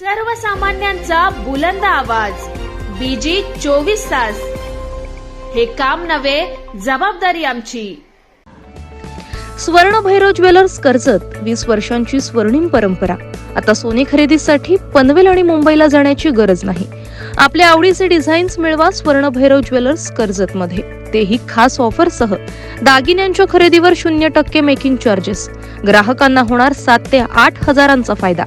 सर्वसामान्यांचा बुलंद आवाज. बीजी चोवीस तास. हे काम नव्हे जबाबदारी आमची. स्वर्ण भैरव ज्वेलर्स कर्जत वीस वर्षांची स्वर्णिम परंपरा. आता सोने खरेदीसाठी पनवेल आणि मुंबईला जाण्याची गरज नाही. आपल्या आवडीचे डिझाईन्स मिळवा स्वर्ण भैरव ज्वेलर्स कर्जत मध्ये तेही खास ऑफरसह. दागिन्यांच्या खरेदीवर शून्य टक्के मेकिंग चार्जेस. ग्राहकांना होणार सात ते आठ हजारांचा फायदा.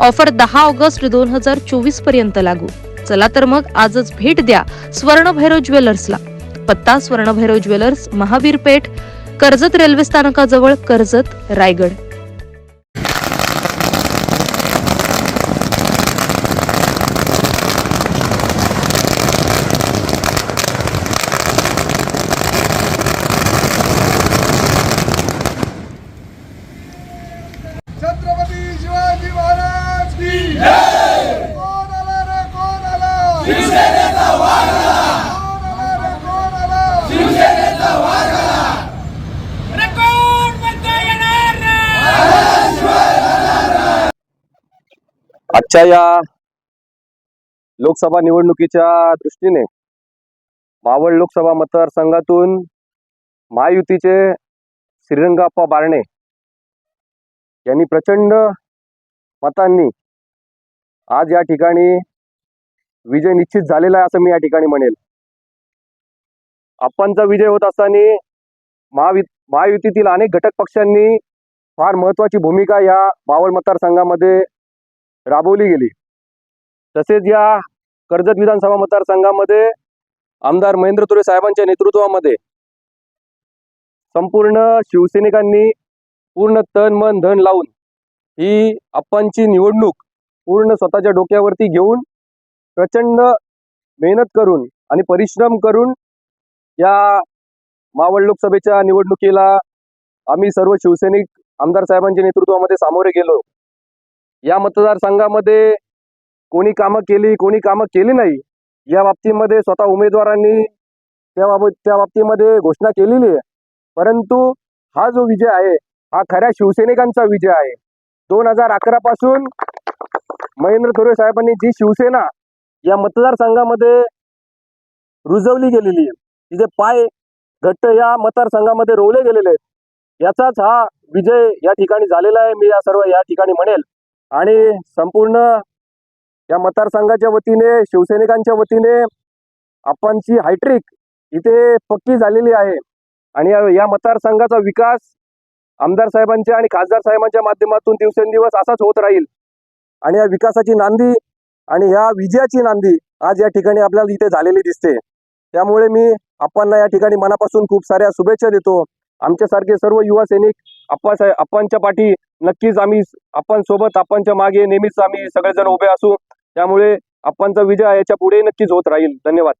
ऑफर दहा ऑगस्ट दोन हजार चोवीसपर्यंत लागू. चला तर मग आजच भेट द्या स्वर्ण भैरव ज्वेलर्सला. पत्ता स्वर्ण भैरव ज्वेलर्स महावीर पेठ कर्जत रेल्वे स्थानकाजवळ कर्जत रायगड. आला आला आला आजच्या या लोकसभा निवडणुकीच्या दृष्टीने मावळ लोकसभा मतदारसंघातून महायुतीचे श्रीरंगाप्पा बारणे यांनी प्रचंड मतांनी आज या ठिकाणी विजय निश्चित झालेला आहे असं मी या ठिकाणी म्हणेल. आपणचा विजय होत असताना महावि महायुतीतील अनेक घटक पक्षांनी फार महत्वाची भूमिका या बावळ मतदारसंघामध्ये राबवली गेली. तसेच या कर्जत विधानसभा मतदारसंघामध्ये आमदार महेंद्र तुरे साहेबांच्या नेतृत्वामध्ये संपूर्ण शिवसैनिकांनी पूर्ण तन मन धन लावून ही आपणची निवडणूक पूर्ण स्वतःच्या डोक्यावरती घेऊन प्रचंड मेहनत करून आणि परिश्रम करून या मावळ लोकसभेच्या निवडणुकीला आम्ही सर्व शिवसैनिक आमदार साहेबांच्या नेतृत्वामध्ये सामोरे गेलो. या मतदारसंघामध्ये कोणी कामं केली कोणी कामं केली नाही या बाबतीमध्ये स्वतः उमेदवारांनी त्या बाबत त्या बाबतीमध्ये घोषणा केलेली आहे. परंतु हा जो विजय आहे हा खऱ्या शिवसैनिकांचा विजय आहे. दोन हजार अकरा पासून महेंद्र थोरे साहेबांनी जी शिवसेना या मतदारसंघामध्ये रुजवली गेलेली आहे. तिचे पाय घट्ट या मतदारसंघामध्ये रोवले गेलेले आहेत. याचाच हा विजय या ठिकाणी झालेला आहे. मी या सर्व या ठिकाणी म्हणेल. आणि संपूर्ण या मतदारसंघाच्या वतीने शिवसैनिकांच्या वतीने आपणची हायट्रिक इथे पक्की झालेली आहे. आणि या- मतदारसंघाचा विकास आमदार साहेबांच्या आणि खासदार साहेबांच्या माध्यमातून दिवसेंदिवस असाच होत राहील. आणि या विकासाची नांदी आणि या विजयाची नांदी आज या ठिकाणी आपल्याला इथे झालेली दिसते. त्यामुळे मी आपणला या ठिकाणी मनापासून खूप साऱ्या शुभेच्छा देतो. आमच्यासारखे सर्व युवा सैनिक आप्पासाहेब आप्पांच्या पाठी नक्कीच आम्ही आपण सोबत आपणच्या मागे नेहमीच आम्ही सगळेजण उभे असू. त्यामुळे आपणचा विजय याच्यापुढे नक्कीच होत राहील. धन्यवाद.